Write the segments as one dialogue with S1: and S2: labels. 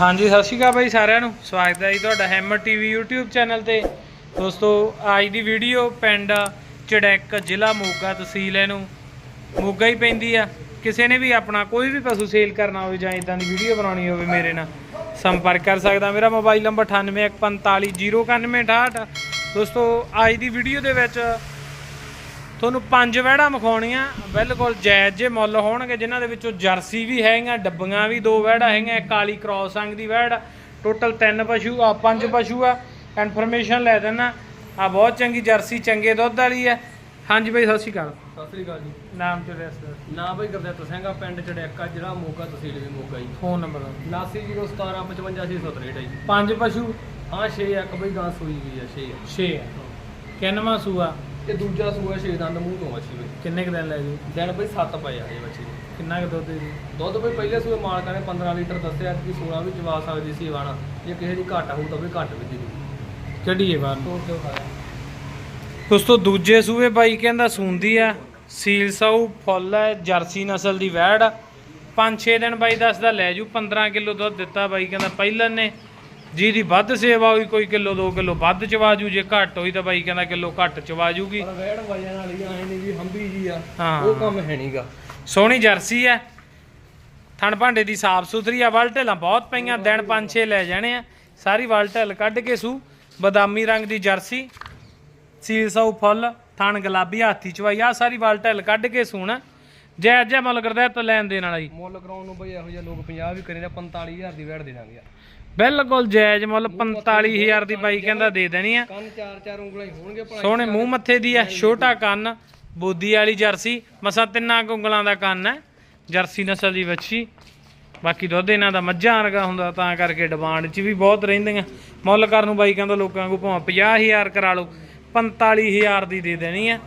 S1: ਹਾਂਜੀ, ਸਤਿ ਸ਼੍ਰੀ ਅਕਾਲ ਬਾਈ ਸਾਰਿਆਂ ਨੂੰ। ਸਵਾਗਤ ਹੈ ਜੀ ਤੁਹਾਡਾ ਹੈਮਰ ਟੀਵੀ YouTube ਚੈਨਲ ਤੇ। ਦੋਸਤੋ, ਅੱਜ ਦੀ ਵੀਡੀਓ ਪਿੰਡ ਚੜੈਕ ਜ਼ਿਲ੍ਹਾ ਮੋਗਾ ਤਹਿਸੀਲ ਇਹਨੂੰ। ਮੋਗਾ ਹੀ ਪੈਂਦੀ ਆ। ਕਿਸੇ ਨੇ ਵੀ ਆਪਣਾ ਕੋਈ ਵੀ ਪਸ਼ੂ ਸੇਲ ਕਰਨਾ ਹੋਵੇ ਜਾਂ ਇਦਾਂ ਦੀ ਵੀਡੀਓ ਬਣਾਉਣੀ ਹੋਵੇ ਮੇਰੇ ਨਾਲ, ਸੰਪਰਕ ਕਰ ਸਕਦਾ। ਮੇਰਾ ਮੋਬਾਈਲ ਨੰਬਰ 9814509168 ਦੋਸਤੋ, ਅੱਜ ਦੀ ਵੀਡੀਓ ਦੇ ਵਿੱਚ ਤੁਹਾਨੂੰ ਪੰਜ ਵਹਿੜਾਂ ਵਿਖਾਉਣੀਆਂ ਬਿਲਕੁਲ ਜਾਇਜ਼ ਜੇ ਮੁੱਲ ਹੋਣਗੇ ਜਿਨ੍ਹਾਂ ਦੇ ਵਿੱਚੋਂ ਜਰਸੀ ਵੀ ਹੈਗੀਆਂ ਡੱਬੀਆਂ ਵੀ ਦੋ ਵਹਿੜਾਂ ਹੈਗੀਆਂ ਇੱਕ ਕਾਲੀ ਕ੍ਰੋਸ ਅੰਗ ਦੀ ਵਹਿੜ ਟੋਟਲ ਤਿੰਨ ਪਸ਼ੂ ਆ ਪੰਜ ਪਸ਼ੂ ਆ ਇਨਫੋਰਮੇਸ਼ਨ ਲੈ ਦੇਣਾ ਆ ਬਹੁਤ ਚੰਗੀ ਜਰਸੀ ਚੰਗੇ ਦੁੱਧ ਵਾਲੀ ਹੈ ਹਾਂਜੀ ਬਾਈ ਸਤਿ ਸ਼੍ਰੀ ਅਕਾਲ।
S2: ਸਤਿ ਸ੍ਰੀ ਅਕਾਲ ਜੀ।
S1: ਨਾਮ ਤੇ ਰੈਸ
S2: ਨਾ ਬਈ ਗੁਰਦਿੱਤ ਸਿੰਘ ਆ ਪਿੰਡ ਚੜਿਆਕਾ ਜਿਹੜਾ ਮੋਗਾ ਤਹਿਸੀਲ ਵੀ ਮੋਗਾ ਜੀ।
S1: ਫੋਨ ਨੰਬਰ
S2: 89017556 ਜੀ।
S1: ਪੰਜ ਪਸ਼ੂ?
S2: ਹਾਂ 6 ਇੱਕ ਬਈ ਗਾਂ ਸੂਈ ਵੀ ਆ 6
S1: 6 ਕਿੰਨਵਾਂ ਸੂਆ?
S2: ਤੇ ਦੂਜਾ ਸੂਆ 6 ਦੰਦ ਮੂੰਹ ਤੋਂ ਮੱਛੀ ਬਈ।
S1: ਕਿੰਨੇ ਕੁ ਦਿਨ ਲੈ ਜੂ?
S2: ਦਿਨ ਬਈ 7 ਪਏ ਆ ਇਹ ਦੇ।
S1: ਕਿੰਨਾ ਕੁ ਦੁੱਧ ਦੇ ਜੂ?
S2: ਦੁੱਧ ਬਈ ਪਹਿਲੇ ਸੂਏ ਮਾਲਕਾਂ ਨੇ 15 ਲੀਟਰ ਦੱਸਿਆ ਕਿ 16 ਵੀ ਚਵਾ ਸਕਦੀ ਸੀ ਵਾਣਾ। ਜੇ ਕਿਸੇ ਦੀ ਘੱਟ ਹੋਊ ਤਾਂ ਵੀ ਘੱਟ ਵੀ ਦੇ ਦੂ
S1: ਚੱਲੀਏ ਬਾਹਰ ਨੂੰ
S2: ਤੋੜ ਕੇ ਖਾਇਆ?
S1: ਦੋਸਤੋ ਦੂਜੇ ਸੂਏ ਬਾਈ ਕਹਿੰਦਾ ਸੂੰਦੀ ਆ ਸੀਲ ਸਾਊ ਫੁੱਲ ਹੈ ਜਰਸੀ ਨਸਲ ਦੀ ਵੈੜ। 5-6 ਦਿਨ ਬਾਈ ਦੱਸਦਾ ਲੈ ਜੂ 15 ਕਿਲੋ ਦੁੱਧ ਦਿੱਤਾ ਬਾਈ ਕਹਿੰਦਾ ਪਹਿਲਾਂ ਨੇ। ਜਿਹਦੀ ਵੱਧ ਸੇਵਾ ਹੋਈ ਕੋਈ ਕਿਲੋ 2 ਕਿਲੋ ਵੱਧ ਚਵਾ ਜੂ ਜੇ ਘੱਟ ਹੋਈ ਤਾਂ ਬਾਈ ਕਹਿੰਦਾ ਕਿਲੋ ਘੱਟ ਚਵਾ ਜੂਗੀ।
S2: ਪਰ ਵੈੜ ਵਜਨ ਵਾਲੀ ਆਏ ਨਹੀਂ ਵੀ ਹੰਬੀ ਜੀ ਆ
S1: ਹਾਂ।
S2: ਉਹ ਕੰਮ ਹੈ ਨਹੀਂਗਾ
S1: ਸੋਹਣੀ ਜਰਸੀ ਹੈ। ਥਣ ਭਾਂਡੇ ਦੀ ਸਾਫ਼ ਸੁਥਰੀ ਆ ਵਲ ਢੇਲਾਂ ਬਹੁਤ ਪਈਆਂ ਦਿਨ 5-6 ਲੈ ਜਾਣੇ ਆ। ਸਾਰੀ ਵਲ ਢੇਲ ਕੱਢ ਕੇ ਸੂ। ਬਦਾਮੀ ਰੰਗ ਦੀ ਜਰਸੀ ਸੀਲ ਸਾਊ ਫੁੱਲ ਥਣ ਗੁਲਾਬੀ ਹਾਥੀ ਚਵਾਈ ਆ ਸਾਰੀ ਵਲ ਢੇਲ ਕੱਢ ਕੇ ਸੂਣਾ ਜੈ ਜੈ ਮੁੱਲ ਕਰਦਾ ਤਾਂ ਲੈਣ ਦੇਣ ਵਾਲਾ ਜੀ।
S2: ਮੁੱਲ ਕਰਾਉਣ ਨੂੰ ਬਈ ਇਹੋ ਜਿਹੇ ਲੋਕ 50 ਵੀ ਕਰੇ ਤਾਂ 45000 ਦੀ ਵੈੜ ਦੇ ਦਾਂਗੇ
S1: ਬਿਲਕੁਲ ਜਾਇਜ਼ ਮੁੱਲ 45000 ਦੀ ਬਾਈ ਕਹਿੰਦਾ ਦੇ ਦੇਣੀ ਆ।
S2: ਕੰਨ ਚਾਰ ਚਾਰ ਉਂਗਲਾਂ ਹੀ ਹੋਣਗੇ ਭਲਾ
S1: ਸੋਹਣੇ ਮੂੰਹ ਮੱਥੇ ਦੀ ਆ ਛੋਟਾ ਕੰਨ ਬੋਦੀ ਵਾਲੀ ਜਰਸੀ ਮਸਾ ਤਿੰਨਾਂ ਕੁ ਉਂਗਲਾਂ ਦਾ ਕੰਨ ਹੈ। ਜਰਸੀ ਨਸਲ ਦੀ ਵੱਛੀ ਬਾਕੀ ਦੁੱਧ ਇਹਨਾਂ ਦਾ ਮੱਝਾਂ ਵਰਗਾ ਹੁੰਦਾ ਤਾਂ ਕਰਕੇ ਡਿਮਾਂਡ 'ਚ ਵੀ ਬਹੁਤ ਰਹਿੰਦੀਆਂ। ਮੁੱਲ ਕਰਨ ਨੂੰ ਬਾਈ ਕਹਿੰਦਾ ਲੋਕਾਂ ਕੋ ਭਾਵੇਂ 50000 ਕਰਾ ਲਓ 45000 ਦੀ ਦੇ ਦੇਣੀ ਆ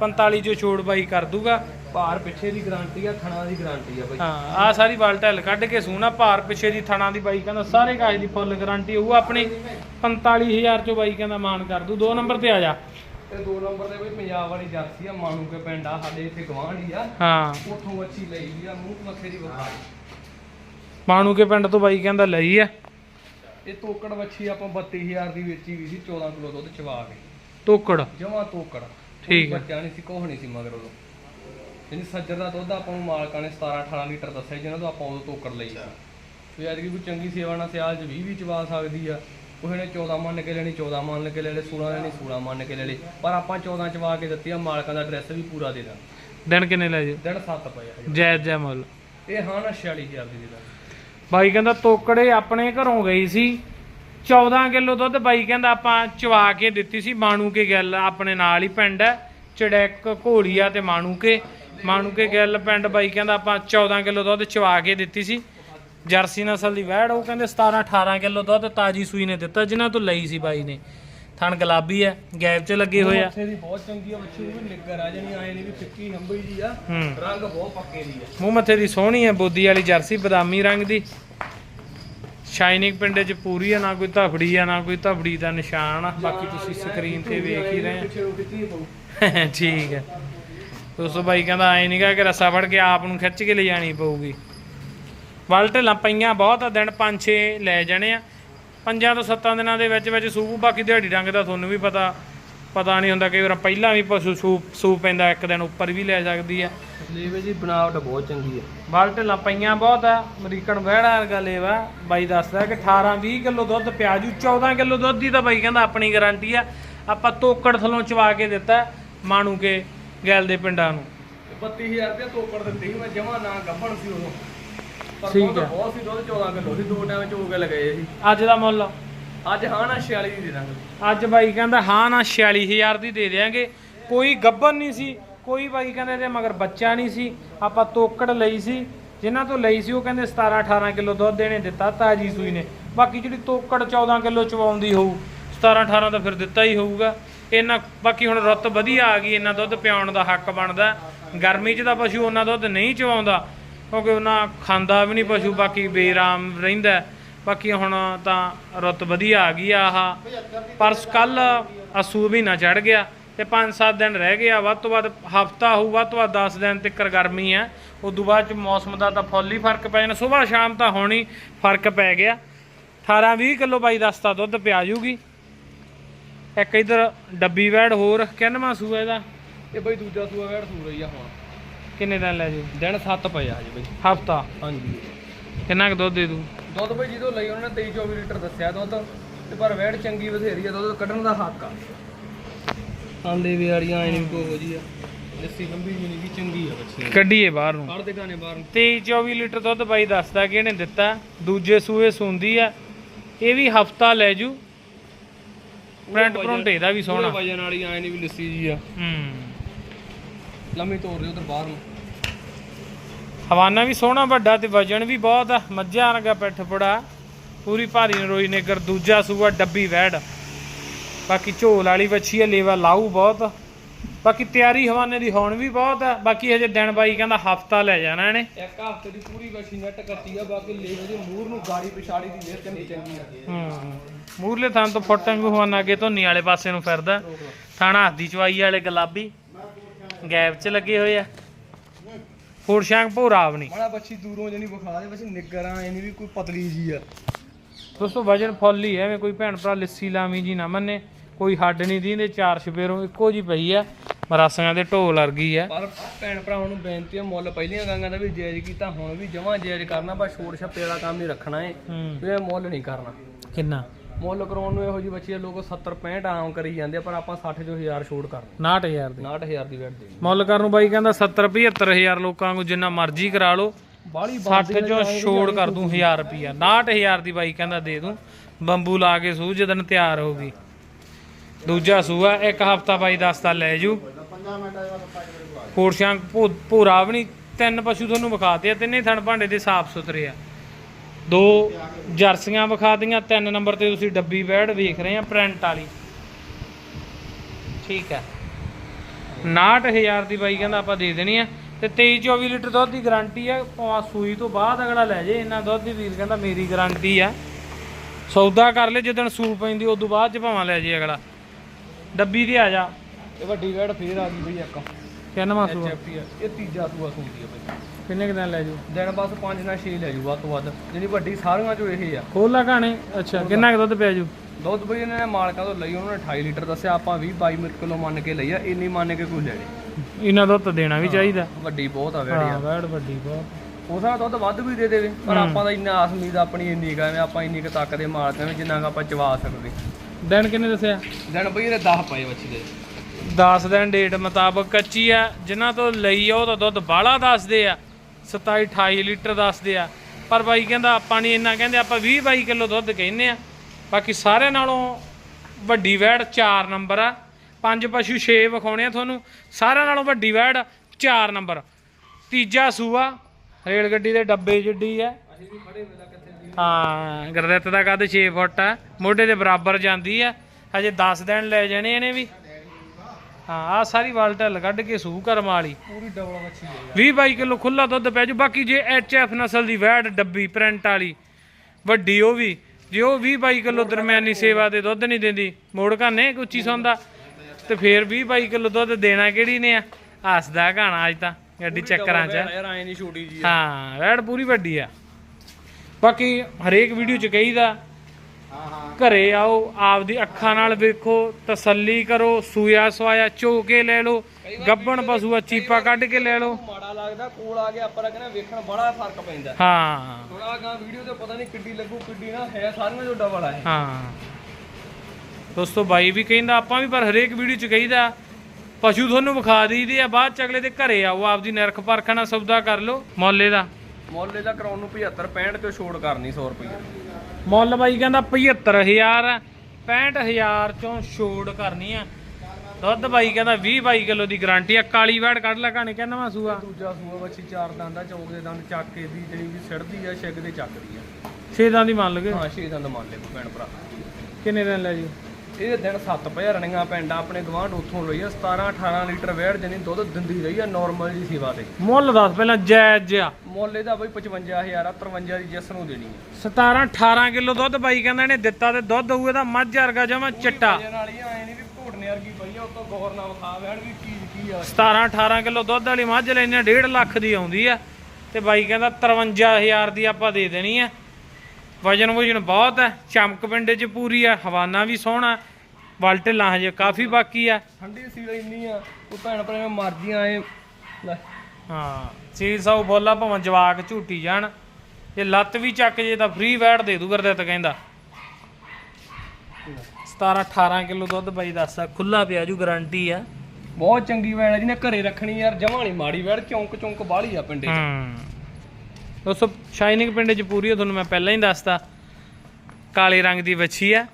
S1: 45 ਚੋਂ ਛੋੜ ਬਾਈ ਕਰ ਦੂਗਾ।
S2: ਭਾਰ ਪਿੱਛੇ ਦੀ ਗਾਰੰਟੀ ਆ ਥਣਾ ਦੀ ਗਾਰੰਟੀ ਆ ਬਈ।
S1: ਹਾਂ ਆ ਸਾਰੀ ਵਾਲ ਢੱਲ ਕੱਢ ਕੇ ਸੂਣਾ ਭਾਰ ਪਿੱਛੇ ਦੀ ਥਣਾ ਦੀ ਬਾਈ ਕਹਿੰਦਾ ਸਾਰੇ ਕਾਜ ਦੀ ਫੁੱਲ ਗਾਰੰਟੀ ਹੋਊ ਆਪਣੀ 45000 ਚੋਂ ਬਾਈ ਕਹਿੰਦਾ ਮਾਨ ਕਰ ਦੂ ਦੋ ਨੰਬਰ ਤੇ ਆ ਜਾ।
S2: ਤੇ ਦੋ ਨੰਬਰ ਤੇ ਬਈ ਪੰਜਾਬ ਵਾਲੀ ਜਰਸੀ ਆ ਮਾਣੂ ਕੇ ਪਿੰਡ ਆ ਸਾਡੇ ਇੱਥੇ ਗਵਾਂਢੀ ਆ।
S1: ਹਾਂ।
S2: ਉੱਥੋਂ ਅੱਛੀ ਲਈ ਦੀ ਆ ਮੂੰਹ ਮੱਥੇ ਦੀ ਵਿਖਾ
S1: ਮਾਣੂ ਕੇ ਪਿੰਡ ਤੋਂ ਬਾਈ ਕਹਿੰਦਾ ਲਈ ਆ।
S2: ਇਹ ਤੋਕੜ ਵੱਛੀ ਆਪਾਂ 32000 ਦੀ ਵੇਚੀ ਵੀ ਸੀ 14 ਕਿਲੋ ਦੁੱਧ ਚਵਾ ਕੇ।
S1: ਤੋਕੜ।
S2: ਜਮਾ ਤੋਕੜ।
S1: ਠੀਕ।
S2: ਬੱਚਾ ਨਹੀਂ ਸੀ ਕੋਹ ਨਹੀਂ ਸੀ ਮਗਰ। ਉਦੋਂ ਜਿਹਨੇ ਸੱਜਰ ਦਾ ਦੁੱਧ ਆਪਾਂ ਨੂੰ ਮਾਲਕਾਂ ਨੇ 17 18 ਲੀਟਰ ਦੱਸਿਆ ਜਿਹਨਾਂ ਤੋਂ ਆਪਾਂ ਉਦੋਂ ਤੋਕੜ ਲਈ ਸੀ। ਵੀ ਅੱਜ ਕੋਈ ਚੰਗੀ ਸੇਵਾ ਨਾਲ ਸਿਆਲ 'ਚ 20 ਵੀ ਚਵਾ ਸਕਦੀ ਆ। ਉਹ ਨੇ 14 ਮੰਨ ਕੇ ਲੈਣੀ 14 ਮੰਨ ਕੇ ਲੈ ਲੈ 16 ਲੈਣੀ 16 ਮੰਨ ਕੇ ਲੈ ਪਰ ਆਪਾਂ 14 ਚਵਾ ਕੇ ਦਿੱਤੀ ਆ ਮਾਲਕਾਂ ਦਾ ਐਡਰੈਸ ਵੀ ਪੂਰਾ ਦੇ ਦਾਂ
S1: ਦਿਨ ਕਿੰਨੇ ਲੈ ਜੇ?
S2: ਦਿਨ 7 ਪਏ ਆ ਹਜੇ।
S1: ਜਾਇਜ਼ ਜੈ ਮੁੱਲ।
S2: ਇਹ ਹਾਂ ਨਾ 46000 ਦੀ ਦੇ ਦਾਂ
S1: ਬਾਈ ਕਹਿੰਦਾ ਤੋਕੜੇ ਆਪਣੇ ਘਰੋਂ ਗਈ ਸੀ। 14 ਕਿਲੋ ਦੁੱਧ ਬਾਈ ਕਹਿੰਦਾ ਆਪਾਂ ਚਵਾ ਕੇ ਦਿੱਤੀ ਸੀ। ਮਾਣੂ ਕੇ ਗੱਲ ਆਪਣੇ ਨਾਲ ਹੀ ਪਿੰਡ ਹੈ ਚੜੈਕ ਘੋੜੀਆ ਤੇ ਮਾਣੂ ਕੇ ਮਾਣੂ ਕੇ ਗੱਲ ਪਿੰਡ ਬਾਈ ਕਹਿੰਦਾ ਆਪਾਂ 14 ਕਿਲੋ ਦੁੱਧ ਚਵਾ ਕੇ ਦਿੱਤੀ ਸੀ। ਜਰਸੀ ਨਸਲ ਦੀ ਵੈੜ ਉਹ ਕਹਿੰਦੇ 17 18 ਕਿਲੋ ਦੁੱਧ ਤਾਜੀ ਸੂਈ ਨੇ ਦਿੱਤਾ ਜਿਨ੍ਹਾਂ ਤੋਂ ਲਈ ਸੀ ਬਾਈ ਨੇ। ਥਣ ਗੁਲਾਬੀ ਹੈ ਗੈਪ 'ਚ ਲੱਗੇ ਹੋਏ ਆ।
S2: ਦੀ ਬਹੁਤ ਚੰਗੀ ਆ ਬੱਚੀ ਵੀ ਨਿੱਗਰ ਆ ਜਣੀ ਆਏ ਨਹੀਂ ਵੀ ਫਿੱਕੀ ਹੰਬਈ ਜੀ ਆ
S1: ਹੂੰ।
S2: ਰੰਗ ਬਹੁਤ ਪੱਕੇ ਦੀ ਆ।
S1: ਮੂੰਹ ਮੱਥੇ ਦੀ ਸੋਹਣੀ ਹੈ ਬੋਦੀ ਵਾਲੀ ਜਰਸੀ ਬਦਾਮੀ ਰੰਗ ਦੀ। ਸ਼ਾਈਨਿੰਗ ਪਿੰਡੇ 'ਚ ਪੂਰੀ ਆ ਨਾ ਕੋਈ ਧਫੜੀ ਆ ਨਾ ਕੋਈ ਧਫੜੀ ਦਾ ਨਿਸ਼ਾਨ ਆ। ਬਾਕੀ ਤੁਸੀਂ ਸਕਰੀਨ ਤੇ ਵੇਖ ਹੀ ਰਹੇ ਆ। ਠੀਕ ਹੈ ਦੋਸਤੋ ਬਾਈ ਕਹਿੰਦਾ ਐ ਨਹੀਂਗਾ ਕਿ ਰੱਸਾ ਫੜ ਕੇ ਆਪ ਨੂੰ ਖਿੱਚ ਕੇ ਲੈ ਜਾਣੀ ਪਊਗੀ। ਵੱਲ ਢੇਲਾਂ ਪਈਆਂ ਬਹੁਤ ਆ ਦਿਨ 5-6 ਲੈ ਜਾਣੇ ਆ। ਪੰਜਾਂ ਤੋਂ ਸੱਤਾਂ ਦਿਨਾਂ ਦੇ ਵਿੱਚ ਵਿੱਚ ਸੂਪ ਬਾਕੀ ਦਿਹਾੜੀ ਰੰਗ ਦਾ ਤੁਹਾਨੂੰ ਵੀ ਪਤਾ ਪਤਾ ਨਹੀਂ ਹੁੰਦਾ ਕਈ ਵਾਰ ਪਹਿਲਾਂ ਵੀ ਪਸ਼ੂ ਸੂਪ ਸੂਪ ਪੈਂਦਾ ਇੱਕ ਦਿਨ ਉੱਪਰ ਵੀ ਲੈ ਸਕਦੀ ਆ।
S2: ਲੇਵੇ ਜੀ ਬਣਾਵਟ ਬਹੁਤ ਚੰਗੀ ਆ।
S1: ਵੱਲ ਢੇਲਾਂ ਪਈਆਂ ਬਹੁਤ ਆ ਅਮਰੀਕਨ ਵਹਿੜਾ ਵਰਗਾ ਲੇਵਾ। ਬਾਈ ਦੱਸਦਾ ਕਿ 18 20 ਕਿਲੋ ਦੁੱਧ ਪਿਆ ਜੂ 14 ਕਿਲੋ ਦੁੱਧ ਦੀ ਤਾਂ ਬਾਈ ਕਹਿੰਦਾ ਆਪਣੀ ਗਾਰੰਟੀ ਆ। ਆਪਾਂ ਤੋਕੜ ਥਲੋਂ ਚਵਾ ਕੇ ਦਿੱਤਾ ਮਾਣੂ ਕੇ ਗੈਲ ਦੇ ਪਿੰਡਾਂ ਨੂੰ।
S2: 32000 ਰੁਪਏ ਤੋਕੜ ਦਿੱਤੀ ਸੀ ਮੈਂ ਜਮਾ ਨਾ ਗੱਭਣ ਸੀ ਉਦੋਂ। ਪਰ
S1: ਠੀਕ
S2: ਦੁੱਧ
S1: ਆ।
S2: ਬਹੁਤ ਸੀ ਦੁੱਧ 14 ਕਿਲੋ ਸੀ ਦੋ ਟਾਈਮ ਚੋ ਕੇ ਲਗਾਏ ਸੀ।
S1: ਅੱਜ ਦਾ ਮੁੱਲ?
S2: ਅੱਜ ਹਾਂ ਨਾ 46 ਦੀ ਦੇ ਦਾਂਗੇ।
S1: ਅੱਜ ਬਾਈ ਕਹਿੰਦਾ ਹਾਂ ਨਾ 46000 ਦੀ ਦੇ ਦੇਾਂਗੇ ਕੋਈ ਗੱਬਨ ਨਹੀਂ ਸੀ ਕੋਈ ਬਾਈ ਕਹਿੰਦੇ ਤੇ ਮਗਰ ਬੱਚਾ ਨਹੀਂ ਸੀ। ਆਪਾਂ ਤੋਕੜ ਲਈ ਸੀ ਜਿਨ੍ਹਾਂ ਤੋਂ ਲਈ ਸੀ ਉਹ ਕਹਿੰਦੇ 17 18 ਕਿਲੋ ਦੁੱਧ ਦੇਣੇ ਦਿੱਤਾ ਤਾਜੀ ਸੂਈ ਨੇ। ਬਾਕੀ ਜਿਹੜੀ ਤੋਕੜ 14 ਕਿਲੋ ਚਵਾਉਂਦੀ ਹੋਊ 17 18 ਤਾਂ ਫਿਰ ਦਿੱਤਾ ਹੀ ਹੋਊਗਾ। ਇਹਨਾਂ ਬਾਕੀ ਹੁਣ ਰੁੱਤ ਵਧੀਆ ਆ ਗਈ, ਇਹਨਾਂ ਦੁੱਧ ਪਿਆਉਣ ਦਾ ਹੱਕ ਬਣਦਾ। ਗਰਮੀ 'ਚ ਤਾਂ ਪਸ਼ੂ ਉਹਨਾਂ ਦੁੱਧ ਨਹੀਂ ਚਵਾਉਂਦਾ, ਕਿਉਂਕਿ ਉਹਨਾਂ ਖਾਂਦਾ ਵੀ ਨਹੀਂ ਪਸ਼ੂ, ਬਾਕੀ ਬੇਰਾਮ ਰਹਿੰਦਾ ਬਾਕੀ ਹੁਣ ਤਾਂ ਰੁੱਤ ਵਧੀਆ ਆ ਗਈ ਆ ਆਹ। ਪਰਸ ਕੱਲ ਅਸੂ ਮਹੀਨਾ ਚੜ ਗਿਆ ਤੇ 5-7 ਦਿਨ ਰਹਿ ਗਿਆ, ਵੱਧ ਤੋਂ ਵੱਧ ਹਫਤਾ ਹੋਊ, ਵੱਧ ਤੋਂ ਵੱਧ 10 ਦਿਨ ਤੱਕ ਗਰਮੀ ਆ ਤੋਂ ਬਾਅਦ ਚ ਮੌਸਮ ਦਾ ਤਾਂ ਫੁੱਲ ਹੀ ਫ਼ਰਕ ਪੈ ਜਾਣਾ, ਸਵੇਰ ਸ਼ਾਮ ਤਾਂ ਹੁਣ ਹੀ ਫ਼ਰਕ ਪੈ ਗਿਆ। 18 20 ਕਿਲੋ ਬਾਈ ਦਸਤਾ ਦੁੱਧ ਪਿਆ ਜੂਗੀ। ਇੱਕ ਇਧਰ ਡੱਬੀ ਵੈੜ ਹੋਰ ਕਿੰਨਵਾਂ ਸੂਆ ਇਹਦਾ?
S2: ਇਹ ਬਈ ਦੂਜਾ ਸੂਆ ਵੈੜ ਸੂ ਰਹੀ ਆ ਹੁਣ।
S1: ਕਿੰਨੇ ਦਿਨ ਲੈ ਜੂ?
S2: ਦਿਨ 7 ਪਏ ਆ ਜੀ ਬਈ।
S1: ਹਫਤਾ?
S2: ਹਾਂਜੀ।
S1: ਕਿੰਨਾ ਕੁ ਦੁੱਧ ਦੇ ਦੂ?
S2: ਦੁੱਧ ਬਈ ਜਦੋਂ ਲਈ ਉਹਨਾਂ ਨੇ 23 24 ਲੀਟਰ ਦੱਸਿਆ ਦੁੱਧ ਤੇ ਪਰ ਵੈੜ ਚੰਗੀ ਬਥੇਰੀ ਆ ਦੁੱਧ ਕੱਢਣ ਦਾ ਹੱਕ ਆ। ਆਂਦੇ ਵੀ ਐ ਨਹੀਂ ਕੋਈ ਹੋ ਜੀ ਆ। ਲੱਸੀ ਲੰਬੀ ਜੀ ਨਹੀਂ ਵੀ ਚੰਗੀ ਆ ਬੱਚੀ
S1: ਕੱਢੀਏ ਬਾਹਰ ਨੂੰ।
S2: ਕੱਢ ਦੇ ਗਾਣੇ ਬਾਹਰ ਨੂੰ।
S1: 23 24 ਲੀਟਰ ਦੁੱਧ ਬਾਈ ਦੱਸਦਾ ਕਿ ਇਹਨੇ ਦਿੱਤਾ ਦੂਜੇ ਸੂਏ ਸੁੰਦੀ ਆ ਇਹ ਵੀ ਹਫਤਾ ਲੈ ਜੂ। ਪ੍ਰਿੰਟ ਪ੍ਰਿੰਟ ਇਹਦਾ ਵੀ
S2: ਸੋਹਣਾ।
S1: ਸੋਹਣਾ
S2: ਵਜਨ ਵਾਲੀ ਐ ਨਹੀਂ ਵੀ ਲੱਸੀ ਜੀ ਆ।
S1: ਹੂੰ।
S2: ਲੰਮੀ ਤੋਰ ਦੇ ਉਧਰ ਬਾਹਰ। ਨੂੰ
S1: ਹਵਾਨਾ ਵੀ ਸੋਹਣਾ ਵੱਡਾ ਤੇ ਵਜਨ ਵੀ ਬਹੁਤ ਆ। ਮੱਝਾਂ ਵਰਗਾ ਪਿੱਠ ਪੜਾ। ਪੂਰੀ ਭਾਰੀ ਨਰੋਈ ਨੇਗਰ ਦੂਜਾ ਸੂਆ ਡੱਬੀ ਵੈੜ। ਬਾਕੀ ਝੋਲ ਵਾਲੀ ਵੱਛੀ ਆ ਲੇਵਾ ਲਾਊ ਬਹੁਤ। ਬਾਕੀ ਤਿਆਰੀ ਹਵਾਨੇ ਦੀ ਹੁਣ ਵੀ ਬਹੁਤ ਆ ਬਾਕੀ ਹਜੇ ਦਿਨ ਬਾਈ ਕਹਿੰਦਾ ਹਫਤਾ ਲੈ ਜਾਣਾ ਇਹਨੇ।
S2: ਇੱਕ ਹਫ਼ਤੇ ਦੀ ਪੂਰੀ ਵਸ਼ੀ ਨੱਟ ਕੱਟੀ ਆ ਬਾਕੀ ਲੇਵੇ ਦੀ ਮੂਰ ਨੂੰ ਗਾੜੀ ਪਿਛਾੜੀ ਦੀ ਵੇਰ ਚੰਗੀ ਚੰਗੀ ਆ।
S1: ਹੂੰ ਮੂਰਲੇ ਥਾਂ ਤੋਂ ਫੁੱਟਾਂ ਵੀ ਹਵਾਨਾ ਅੱਗੇ ਧੋਨੀ ਵਾਲੇ ਪਾਸੇ ਨੂੰ ਫਿਰਦਾ। ਥਾਣਾ ਹੱਥ ਦੀ ਚਵਾਈ ਵਾਲੇ ਗੁਲਾਬੀ ਗੈਪ 'ਚ ਲੱਗੇ ਹੋਏ ਆ। ਹੋਰ ਸ਼ਾਂਗ ਭੋਰਾਵ ਨਹੀਂ
S2: ਮਾੜਾ ਬੱਚੀ ਦੂਰੋਂ ਜਣੀ ਬੁਖਾ ਦੇ ਬੱਚੀ ਨਿੱਗਰਾਂ ਐ ਨਹੀਂ ਵੀ ਕੋਈ ਪਤਲੀ ਜੀ ਆ।
S1: ਦੋਸਤੋ ਵਜਨ ਫੁੱਲ ਹੈ ਐਵੇਂ ਕੋਈ ਭੈਣ ਭਰਾ ਲੱਸੀ ਲਾਵੀਂ ਜੀ ਨਾ ਮੰਨੇ। ਕੋਈ ਹੱਡ ਨਹੀਂ ਦੀਂਦੇ ਚਾਰ ਛਪੇਰੋਂ ਇੱਕੋ ਜੀ ਪਈ ਆ। ਮਰਾਸੀਆਂ ਦੇ ਢੋਲ ਵਰਗੀ ਆ।
S2: ਪਰ ਭੈਣ ਭਰਾਵਾਂ ਨੂੰ ਬੇਨਤੀ ਆ ਮੁੱਲ ਪਹਿਲੀਆਂ ਗਾਂਗਾਂ ਦਾ ਵੀ ਜਾਇਜ਼ ਕੀਤਾ ਹੁਣ ਵੀ ਜਮਾਂ ਜਾਇਜ਼ ਕਰਨਾ ਬਸ ਛੋੜ ਛੱਪੇ ਵਾਲਾ ਕੰਮ ਹੀ ਰੱਖਣਾ ਏ।
S1: ਹੂੰ।
S2: ਵੀ ਇਹ ਮੁੱਲ ਨਹੀਂ ਕਰਨਾ।
S1: ਕਿੰਨਾ?
S2: ਮੁੱਲ ਕਰਾਉਣ ਨੂੰ ਇਹੋ ਜਿਹੀ ਬੱਚੀ ਲੋਕ 70 65 ਆਮ ਕਰੀ ਜਾਂਦੇ ਆ, ਪਰ ਆਪਾਂ 60 ਜੋ ਹਜ਼ਾਰ ਛੋੜ ਕਰਨਾ
S1: 69000 ਦੀ।
S2: 69000 ਦੀ ਵੇਟ ਦੇਣੀ
S1: ਮੁੱਲ ਕਰਨ ਨੂੰ ਬਾਈ ਕਹਿੰਦਾ 70 75000 ਲੋਕਾਂ ਨੂੰ ਜਿੰਨਾ ਮਰਜ਼ੀ ਕਰਾ ਲਓ।
S2: ਬਾਲੀ
S1: 60 ਚੋਂ ਛੋੜ ਕਰ ਦੂੰ 1000 ਰੁਪਿਆ 69000 ਦੀ ਬਾਈ ਕਹਿੰਦਾ ਦੇ ਦੂੰ। ਬੰਬੂ ਲਾ ਕੇ ਸੂ ਜਦੋਂ ਤਿਆਰ ਹੋਊਗੀ ਦੂਜਾ ਸੂਆ, ਇੱਕ ਹਫਤਾ ਬਾਈ ਦੱਸਦਾ ਲੈ ਜੂ। ਕੋਰਸ਼ਾਂ ਭੂਰਾ ਵੀ ਨਹੀਂ, ਤਿੰਨ ਪਸ਼ੂ ਤੁਹਾਨੂੰ ਵਿਖਾਤੇ ਆ, ਤਿੰਨੇ ਥਣ ਭਾਂਡੇ ਦੇ ਸਾਫ਼ ਸੁਥਰੇ ਆ। ਦੋ ਜਰਸੀਆਂ ਵਿਖਾਤੀਆਂ, ਤਿੰਨ ਨੰਬਰ ਤੇ ਤੁਸੀਂ ਡੱਬੀ ਬੈੜ ਵੇਖ ਰਹੇ ਆ, ਪ੍ਰਿੰਟ ਵਾਲੀ। ਠੀਕ ਹੈ 69000 ਦੀ ਬਾਈ ਕਹਿੰਦਾ ਆਪਾਂ ਦੇ ਦੇਣੀ ਆ। ਤੇ 23 24 ਲੀਟਰ ਦੁੱਧ ਦੀ ਗਾਰੰਟੀ ਆ ਭਾਵੇਂ ਸੂਈ ਤੋਂ ਬਾਅਦ ਅਗਲਾ ਲੈ ਜੇ ਇਹਨਾਂ ਦੁੱਧ ਦੀ ਵੀਰ ਕਹਿੰਦਾ ਮੇਰੀ ਗਾਰੰਟੀ ਆ। ਸੌਦਾ ਕਰ ਲੈ, ਜਦੋਂ ਸੂ ਪੈਂਦੀ, ਉਦੋਂ ਬਾਅਦ ਚ ਭਾਵਾਂ ਲੈ ਜੇ ਅਗਲਾ। ਡੱਬੀ ਤੇ ਆ ਜਾ।
S2: ਇਹ ਵੱਡੀ ਵੇਟ ਫੇਰ ਆ ਗਈ ਬਈ ਇੱਕ।
S1: ਕਿੰਨਵਾਂ ਸੂਆ
S2: ਐਚਐਫਟੀ ਆ। ਇਹ ਤੀਜਾ ਸੂਆ ਸੂਦੀ ਆ ਬਈ।
S1: ਕਿੰਨੇ ਕੁ ਦਿਨ ਲੈ ਜੂ
S2: ਦਿਨ ਬਸ 5 ਨਾਲ 6 ਲੈ ਜੂ ਵੱਧ ਤੋਂ ਵੱਧ। ਜਿਹੜੀ ਵੱਡੀ ਸਾਰੀਆਂ ਚੋਂ ਇਹ ਆ।
S1: ਖੋਲਾ ਘਾਣੇ ਅੱਛਾ ਕਿੰਨਾ ਕੁ ਦੁੱਧ ਪਿਆ ਜੂ?
S2: ਦੁੱਧ ਬਈ ਇਹਨਾਂ ਨੇ ਮਾਲਕਾਂ ਤੋਂ ਲਈ ਉਹਨਾਂ ਨੇ 28 ਲੀਟਰ ਦੱਸਿਆ ਆਪਾਂ 20 22 ਕਿਲੋ ਮੰਨ ਕੇ ਲਈ ਆ ਇੰਨੀ ਮੰਨ ਕੇ ਕੋਈ ਲੈਣੀ
S1: ਇਹਨਾਂ ਦੁੱਧ ਦੇਣਾ ਵੀ ਚਾਹੀਦਾ।
S2: ਵੱਡੀ ਬਹੁਤ ਆ ਵੇੜੀ
S1: ਹਾਂ
S2: ਆ
S1: ਵੈੜ ਵੱਡੀ ਬਹੁਤ।
S2: ਉਸਾ ਦੁੱਧ ਵੱਧ ਵੀ ਦੇ ਦੇਵੇ ਪਰ ਆਪਾਂ ਦਾ ਇੰਨਾ ਆਸ ਉਮੀਦ ਆਪਣੀ ਇੰਨੀ ਐਵੇਂ ਆਪਾਂ ਇੰਨੀ ਕੁ ਤੱਕ ਦੇ ਮਾਲਕਾਂ ਵਿੱਚ ਜਿੰਨਾ ਕੁ ਆਪਾਂ ਚਵਾ ਸਕਦੇ।
S1: ਦਿਨ ਕਿੰਨੇ ਦੱਸਿਆ?
S2: ਦਿਨ ਬਈ ਇਹਦੇ 10 ਪਏ ਬੱਚੀ ਦੇ।
S1: 10 ਦਿਨ ਡੇਟ ਮੁਤਾਬਕ ਕੱਚੀ ਆ ਜਿਨ੍ਹਾਂ ਤੋਂ ਲਈ ਆ ਉਹ ਤਾਂ ਦੁੱਧ ਬਾਹਲਾ ਦੱਸਦੇ ਆ। 27 28 ਲੀਟਰ ਦੱਸਦੇ ਆ। ਪਰ ਬਾਈ ਕਹਿੰਦਾ ਆਪਾਂ ਨਹੀਂ ਇੰਨਾ ਕਹਿੰਦੇ ਆਪਾਂ 20 22 ਕਿਲੋ ਦੁੱਧ ਕਹਿੰਦੇ ਆ। ਬਾਕੀ ਸਾਰਿਆਂ ਨਾਲੋਂ ਵੱਡੀ ਵੈੜ 4 ਨੰਬਰ ਆ। ਪੰਜ ਪਸ਼ੂ 6 ਵਿਖਾਉਣੇ ਆ ਤੁਹਾਨੂੰ। ਸਾਰਿਆਂ ਨਾਲੋਂ ਵੱਡੀ ਵੈੜ 4 ਨੰਬਰ। ਤੀਜਾ ਸੂਆ ਰੇਲ ਗੱਡੀ ਦੇ ਡੱਬੇ ਜਿੱਡੀ ਆ। ਹਾਂ ਗਰਦਿੱਤ ਦਾ ਕੱਦ 6 ਫੁੱਟ ਆ ਮੋਢੇ ਦੇ ਬਰਾਬਰ ਜਾਂਦੀ ਆ। ਹਜੇ 10 ਦਿਨ ਲੈ ਜਾਣੇ ਇਹਨੇ ਵੀ। ਹਾਂ ਆ ਸਾਰੀ ਵਾਲ ਢੱਲ ਕੱਢ ਕੇ ਸੂ ਕਰਮ ਵਾਲੀ।
S2: ਪੂਰੀ ਡਬਲ ਹੈ
S1: 20 22 ਕਿਲੋ ਖੁੱਲਾ ਦੁੱਧ ਪੈ ਜੂ। ਬਾਕੀ ਜੇ ਐਚ ਐਫ ਨਸਲ ਦੀ ਵੈੜ ਡੱਬੀ ਪ੍ਰਿੰਟ ਵਾਲੀ ਵੱਡੀ ਉਹ ਵੀ। ਜੇ ਉਹ 20 22 ਕਿਲੋ ਦਰਮਿਆਨੀ ਸੇਵਾ ਦੇ ਦੁੱਧ ਨਹੀਂ ਦਿੰਦੀ ਮੋੜ ਘਾਨੇ ਕੁੱਚੀ ਸੌਂਦਾ ਤੇ ਫੇਰ 20 22 ਕਿਲੋ ਦੁੱਧ ਦੇਣਾ ਕਿਹੜੀ ਨੇ ਆ? ਹੱਸਦਾ ਘਾਣਾ ਅੱਜ ਤਾਂ ਗੱਡੀ ਚੱਕਰਾਂ 'ਚ।
S2: ਯਾਰ ਐ ਨਹੀਂ ਛੋਟੀ ਜੀ ਆ।
S1: ਹਾਂ ਵੈੜ ਪੂਰੀ ਵੱਡੀ ਆ। ਬਾਕੀ ਹਰੇਕ ਵੀਡੀਓ 'ਚ ਕਹੀਦਾ ਘਰੇ ਆਓ ਆਪਦੀ ਅੱਖਾਂ ਨਾਲ ਵੇਖੋ ਤਸੱਲੀ ਕਰੋ ਸੂਇਆ ਸਵਾਇਆ ਚੋ ਕੇ ਲੈ ਲਓ ਗੱਬਣ ਪਸ਼ੂ ਆ ਚੀਪਾ ਕੱਢ ਕੇ ਲੈ ਲਓ।
S2: ਮਾੜਾ ਲੱਗਦਾ ਕੋਲ ਆ ਕੇ ਆਪਾਂ ਕਹਿੰਦੇ ਵੇਖਣ ਬੜਾ ਫ਼ਰਕ ਪੈਂਦਾ।
S1: ਹਾਂ।
S2: ਥੋੜਾ ਗਾ ਵੀਡੀਓ ਤੇ ਪਤਾ ਨਹੀਂ ਕਿੱਡੀ ਲੱਗੂ ਕਿੱਡੀ ਨਾ ਹੈ ਸਾਰੀਆਂ ਜੋ ਡਬਲ ਆ ਇਹ।
S1: ਹਾਂ। ਦੋਸਤੋ ਬਾਈ ਵੀ ਕਹਿੰਦਾ ਆਪਾਂ ਵੀ ਪਰ ਹਰੇਕ ਵੀਡੀਓ 'ਚ ਕਹੀਦਾ ਪਸ਼ੂ ਤੁਹਾਨੂੰ ਵਿਖਾ ਦਈਦੇ ਆ ਬਾਅਦ ਚ ਅਗਲੇ ਦੇ ਘਰੇ ਆਓ ਆਪਦੀ ਨਿਰਖ ਪਰਖ ਨਾਲ ਸੌਦਾ ਕਰ ਲਓ ਮੁੱਲ ਇਹਦਾ
S2: ਮੁੱਲ ਇਹਦਾ ਕਰਾਉਣ ਨੂੰ 75 65 ਤੇ ਛੋੜ ਕਰਨੀ 100 ਰੁਪਏ।
S1: ਮੁੱਲ ਬਾਈ ਕਹਿੰਦਾ 75000 ਆ 65000 ਚੋਂ ਛੋੜ ਕਰਨੀ ਆ। ਦੁੱਧ ਬਾਈ ਕਹਿੰਦਾ 20 22 ਕਿਲੋ ਦੀ ਗਾਰੰਟੀ ਆ ਕਾਲੀ ਵੈੜ ਕੱਢ ਲੈ ਕਾਣੇ ਕਹਿੰਦਾ ਸੂਆ?
S2: ਦੂਜਾ ਸੂਆ ਬੱਚੀ ਚਾਰ ਦੰਦਾ ਚੌਕ ਦੇ ਦੰਦ ਚੱਕ ਕੇ ਦੀ ਜਿਹੜੀ ਵੀ ਸਿੜਦੀ ਆ ਛਿੱਗ ਦੇ ਚੱਕਦੀ ਆ।
S1: ਛੇਦਾਂ ਦੀ ਮੰਨ ਲਗੇ।
S2: ਹਾਂ ਛੇ ਦੰਦ ਮੰਨ ਲੈ ਭੈਣ ਭਰਾ।
S1: ਕਿੰਨੇ ਦਿਨ ਲੈ ਜੀ?
S2: ਇਹਦੇ ਦਿਨ 7 ਪਏ ਰਣੀਆਂ ਪਿੰਡ ਆਪਣੇ ਗਵਾਂਢ ਉੱਥੋਂ ਲਈ ਆ 17 18 ਲੀਟਰ ਵੇੜ ਜਣੀ ਦੁੱਧ ਦਿੰਦੀ ਰਹੀ ਆ ਨਾਰਮਲ ਜੀ ਸੇਵਾ ਤੇ।
S1: ਮੁੱਲ ਦੱਸ ਪਹਿਲਾਂ ਜਾਇਜ਼ ਜਿਹਾ।
S2: ਮੁੱਲ ਇਹਦਾ ਬਈ 55000 ਆ 53 ਦੀ ਜਿਸ ਨੂੰ ਦੇਣੀ ਆ।
S1: 17 18 ਕਿਲੋ ਦੁੱਧ ਬਾਈ ਕਹਿੰਦਾ ਇਹਨੇ ਦਿੱਤਾ ਤੇ ਦੁੱਧ ਹੋਊ ਇਹਦਾ ਮੱਝ ਵਰਗਾ ਜਮਾ ਚਿੱਟਾ।
S2: ਨਾਲ ਹੀ ਐ ਨਹੀਂ ਵੀ ਘੋਟਨੇ ਵਰਗੀ ਪਈ ਆ ਉਤੋਂ ਗੌਰ ਨਾਲ ਵਿਖਾ ਵੈਣ ਵੀ ਚੀਜ਼ ਕੀ ਆ।
S1: 17 18 ਕਿਲੋ ਦੁੱਧ ਵਾਲੀ ਮੱਝ ਲੈਣੇ 1.5 ਲੱਖ ਦੀ ਆਉਂਦੀ ਆ। ਤੇ ਬਾਈ ਕਹਿੰਦਾ 53000 ਦੀ ਆਪਾਂ ਦੇ ਦੇਣੀ ਆ। ਵਜਨ ਵਜਨ ਬਹੁਤ ਹੈ ਚਮਕ ਪਿੰਡੇ 'ਚ ਪੂਰੀ ਆ ਹਵਾਨਾ ਵੀ ਸੋਹਣਾ ਵਲ ਢਿੱਲਾਂ ਹਜੇ ਕਾਫੀ ਬਾਕੀ ਆ
S2: ਠੰਡੀ ਸੀਲ ਇੰਨੀ ਆ ਉਹ ਭੈਣ ਭਰਾ ਮਰਜ਼ੀਆਂ ਆਏ ਲੈ।
S1: ਹਾਂ ਸੀ ਸੌ ਬੋਲਾ ਭਾਵੇਂ ਜਵਾਕ ਝੂਟੀ ਜਾਣ ਇਹ ਲੱਤ ਵੀ ਚੱਕ ਜੇ ਤਾਂ ਫ੍ਰੀ ਵੈਟ ਦੇ ਦੂ ਗੁਰਦਿੱਤ ਕਹਿੰਦਾ। 17 18 ਕਿਲੋ ਦੁੱਧ ਬਾਈ ਦੱਸਦਾ ਖੁੱਲਾ ਪਿਆ ਜੂ ਗਾਰੰਟੀ ਆ।
S2: ਬਹੁਤ ਚੰਗੀ ਵੈੜ ਆ ਜਿਹਨੇ ਘਰੇ ਰੱਖਣੀ ਯਾਰ ਜਮਾਂ ਨਹੀਂ ਮਾੜੀ ਵੈੜ ਚੌਂਕ ਚੌਂਕ ਬਾਹਲੀ ਆ ਪਿੰਡੇ 'ਚ।
S1: ਦੋਸਤੋ ਸ਼ਾਈਨਿੰਗ ਪਿੰਡ 'ਚ ਪੂਰੀ ਆ ਤੁਹਾਨੂੰ ਮੈਂ ਪਹਿਲਾਂ ਹੀ ਦੱਸਤਾ। ਕਾਲੇ ਰੰਗ ਦੀ ਵੱਛੀ ਆ।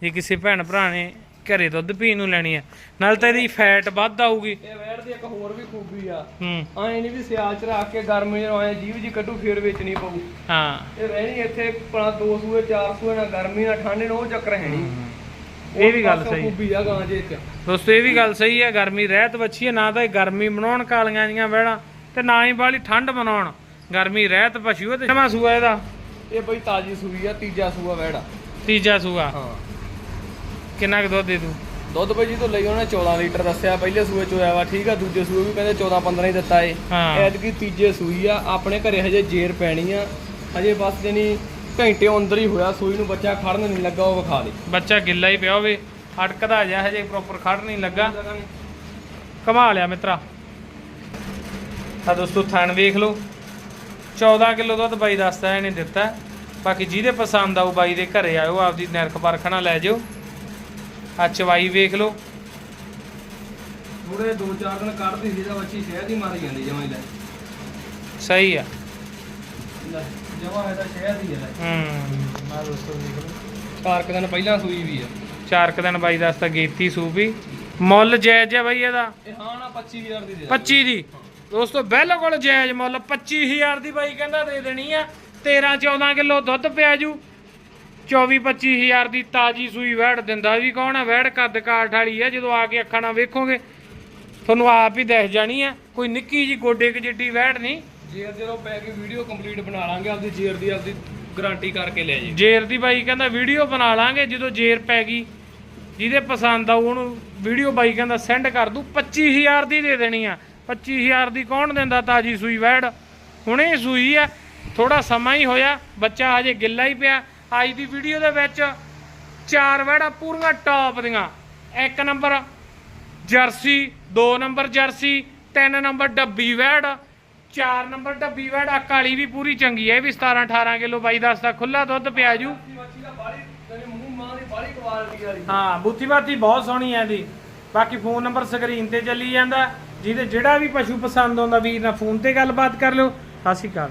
S1: ਜੇ ਕਿਸੇ ਭੈਣ ਭਰਾ ਨੇ ਘਰੇ ਦੁੱਧ ਪੀਣ ਨੂੰ ਲੈਣੀ ਆ। ਨਾਲ ਤਾਂ ਇਹਦੀ ਫੈਟ ਵੱਧ ਆਊਗੀ।
S2: ਇਹ ਵੈੜ ਦੀ ਇੱਕ ਹੋਰ ਵੀ ਖੂਬੀ ਆ।
S1: ਹੂੰ।
S2: ਐਂ ਨਹੀਂ ਵੀ ਸਿਆਲ ਚ ਰੱਖ ਕੇ ਗਰਮੀ ਚ ਆਏ ਜੀਵ ਜੀ ਕੱਢੂ ਫੇਰ ਵੇਚਣੀ ਪਊ।
S1: ਹਾਂ।
S2: ਇਹ ਰਹਿਣੀ ਇੱਥੇ ਪਣਾ ਦੋ ਸੂਏ ਚਾਰ ਸੂਏ ਨਾ ਗਰਮੀ ਨਾ ਠੰਡ ਨਾ ਉਹ ਚੱਕਰ ਹੈ ਨਹੀਂ
S1: ਇਹ ਵੀ ਗੱਲ ਸਹੀ।
S2: ਖੂਬੀ ਆ ਗਾਂ ਜੇ ਚ।
S1: ਦੋਸਤੋ ਇਹ ਵੀ ਗੱਲ ਸਹੀ ਹੈ ਗਰਮੀ ਰਹਿਤ ਵੱਛੀ ਹੈ ਨਾ ਤਾਂ ਇਹ ਗਰਮੀ ਬਣਾਉਣ ਕਾਲੀਆਂ ਜੀਆਂ ਵਹਿੜਾਂ ਤੇ ਨਾ ਹੀ ਬਾਲੀ ਠੰਡ ਬਣਾਉਣ ਗਰਮੀ ਰਹਿਤ ਪਸ਼ੂ ਹੈ ਤੇ ਨਵਾਂ ਸੂਆ ਇਹਦਾ।
S2: ਇਹ ਬਈ ਤਾਜੀ ਸੂਈ ਆ ਤੀਜਾ ਸੂਆ ਵੈੜਾ।
S1: ਤੀਜਾ ਸੂਆ।
S2: ਹਾਂ।
S1: ਕਿੰਨਾ ਕੁ ਦੁੱਧ ਦੇ ਦੂ
S2: ਦੁੱਧ ਬਈ ਜੀ ਤੋਂ ਲਈ ਉਹਨੇ 14 ਲੀਟਰ ਦੱਸਿਆ ਪਹਿਲੇ ਸੂਏ ਚ ਹੋਇਆ ਵਾ ਠੀਕ ਆ ਦੂਜੇ ਸੂਏ ਵੀ ਕਹਿੰਦੇ 14 15 ਹੀ ਦਿੱਤਾ ਏ।
S1: ਹਾਂ।
S2: ਐਤਕੀ ਤੀਜੇ ਸੂਈ ਆ ਆਪਣੇ ਘਰੇ ਹਜੇ ਜੇਰ ਪੈਣੀ ਆ। ਹਜੇ ਬਸ ਜਣੀ ਘੰਟੇ ਅੰਦਰ ਹੀ ਹੋਇਆ ਸੂਈ ਨੂੰ ਬੱਚਾ ਖੜਨ ਨਹੀਂ ਲੱਗਾ ਉਹ ਵਿਖਾ ਦੇ।
S1: ਬੱਚਾ ਗਿੱਲਾ ਹੀ ਪਿਆ ਹੋਵੇ ਅਟਕਦਾ ਜਾ ਹਜੇ ਪ੍ਰੋਪਰ ਖੜ ਨਹੀਂ ਲੱਗਾ। ਕਮਾ ਲਿਆ ਮਿੱਤਰਾ। ਆ ਦੋਸਤੋ ਥਣ ਵੇਖ ਲਓ। 14 ਕਿਲੋ ਦੁੱਧ ਬਾਈ ਦੱਸਦਾ ਇਹਨੇ ਦਿੱਤਾ। ਬਾਕੀ ਜਿਹਦੇ ਪਸੰਦ ਆਊ ਬਾਈ ਦੇ ਘਰੇ ਆਇਓ ਆਪਦੀ ਨਰਖ ਪਰਖਣਾ ਲੈ ਜਿਓ। ਆ ਚਵਾਈ ਵੇਖ ਲਓ।
S2: ਥੋੜੇ ਦੋ ਚਾਰ ਦਿਨ ਕੱਢਦੀ ਸੀ ਤਾਂ ਬੱਚੀ ਸ਼ਹਿਦ ਹੀ ਮਾਰੀ ਜਾਂਦੀ ਜਮਾਂ ਹੀ ਲੈ।
S1: ਸਹੀ ਆ।
S2: ਜਮਾਂ ਤਾਂ ਸ਼ਹਿਦ ਹੀ ਹੈ
S1: ਹੂੰ। ਆ ਦੋਸਤੋ ਵੇਖ ਲਓ
S2: ਚਾਰ ਕੁ ਦਿਨ ਪਹਿਲਾਂ ਸੂਈ ਵੀ ਆ।
S1: ਚਾਰ ਕੁ ਦਿਨ ਬਾਈ ਦੱਸਦਾ ਗੇਤੀ ਸੂਪੀ ਮੁੱਲ ਜਾਇਜ਼ ਹੈ ਬਾਈ ਇਹਦਾ।
S2: ਇਹ ਹਾਂ ਨਾ 25000 ਦੀ ਦੇ
S1: 25 ਦੀ? ਦੋਸਤੋ ਬਿਲਕੁਲ ਜਾਇਜ਼ ਮੁੱਲ 25000 ਦੀ ਬਾਈ ਕਹਿੰਦਾ ਦੇ ਦੇਣੀ ਆ। 13 14 ਕਿਲੋ ਦੁੱਧ ਪਿਆ ਜੂ। 24 25000 ਦੀ ਤਾਜੀ ਸੂਈ ਵਹਿੜ ਦਿੰਦਾ ਵੀ ਕੌਣ ਆ? ਵਹਿੜ ਕੱਦ ਕਾਠ ਵਾਲੀ ਆ ਜਦੋਂ ਆ ਕੇ ਅੱਖਾਂ ਨਾਲ ਵੇਖੋਗੇ ਤੁਹਾਨੂੰ ਆਪ ਹੀ ਦਿਖ ਜਾਣੀ ਆ। ਕੋਈ ਨਿੱਕੀ ਜੀ ਗੋਡੇ ਕੁ ਜਿੱਡੀ ਵਹਿੜ ਨਹੀਂ।
S2: ਜੇਰ ਜਦੋਂ ਪੈ ਕੇ ਵੀਡੀਓ ਕੰਪਲੀਟ ਬਣਾ ਲਾਂਗੇ ਆਪਦੀ ਜੇਰ ਦੀ ਆਪਦੀ ਗਾਰੰਟੀ ਕਰਕੇ ਲੈ ਜੀ
S1: ਜੇਰ ਦੀ ਬਾਈ ਕਹਿੰਦਾ ਵੀਡੀਓ ਬਣਾ ਲਾਂਗੇ ਜਦੋਂ ਜੇਰ ਪੈ ਗਈ ਜਿਹਦੇ ਪਸੰਦ ਆਊ ਉਹਨੂੰ ਵੀਡੀਓ ਬਾਈ ਕਹਿੰਦਾ ਸੈਂਡ ਕਰ ਦੂ 25000 ਦੀ ਦੇ ਦੇਣੀ ਆ। 25000 ਦੀ ਕੌਣ ਦਿੰਦਾ ਤਾਜੀ ਸੂਈ ਵੈੜ? ਹੁਣੇ ਸੂਈ ਆ। ਥੋੜਾ ਸਮਾਂ ਹੀ ਹੋਇਆ। ਬੱਚਾ ਹਜੇ ਗਿੱਲਾ ਹੀ ਪਿਆ। ਅੱਜ ਦੀ ਵੀਡੀਓ ਦੇ ਵਿੱਚ ਚਾਰ ਵੈੜਾਂ ਪੂਰੀਆਂ ਟੌਪ ਦੀਆਂ। ਇੱਕ ਨੰਬਰ ਜਰਸੀ, ਦੋ ਨੰਬਰ ਜਰਸੀ, ਤਿੰਨ ਨੰਬਰ ਡੱਬੀ ਵੈੜ, ਚਾਰ ਨੰਬਰ ਡੱਬੀ ਵੈੜ। ਆ ਕਾਲੀ ਵੀ ਪੂਰੀ ਚੰਗੀ ਹੈ ਇਹ ਵੀ 17 18 ਕਿਲੋ ਬਾਈ ਦੱਸਦਾ ਖੁੱਲਾ ਦੁੱਧ ਪਿਆ ਜੂ। ਹਾਂ ਬੁੱਧੀ ਬਾਤੀ ਬਹੁਤ ਸੋਹਣੀ ਹੈ ਇਹਦੀ। ਬਾਕੀ ਫੋਨ ਨੰਬਰ ਸਕਰੀਨ ਤੇ ਚੱਲੀ ਜਾਂਦਾ। ਜਿਹਦੇ ਜਿਹੜਾ ਵੀ ਪਸ਼ੂ ਪਸੰਦ ਆਉਂਦਾ, ਵੀਰ ਨਾਲ ਫੋਨ ਤੇ ਗੱਲਬਾਤ ਕਰ ਲਿਓ। ਸਤਿ ਸ਼੍ਰੀ ਅਕਾਲ।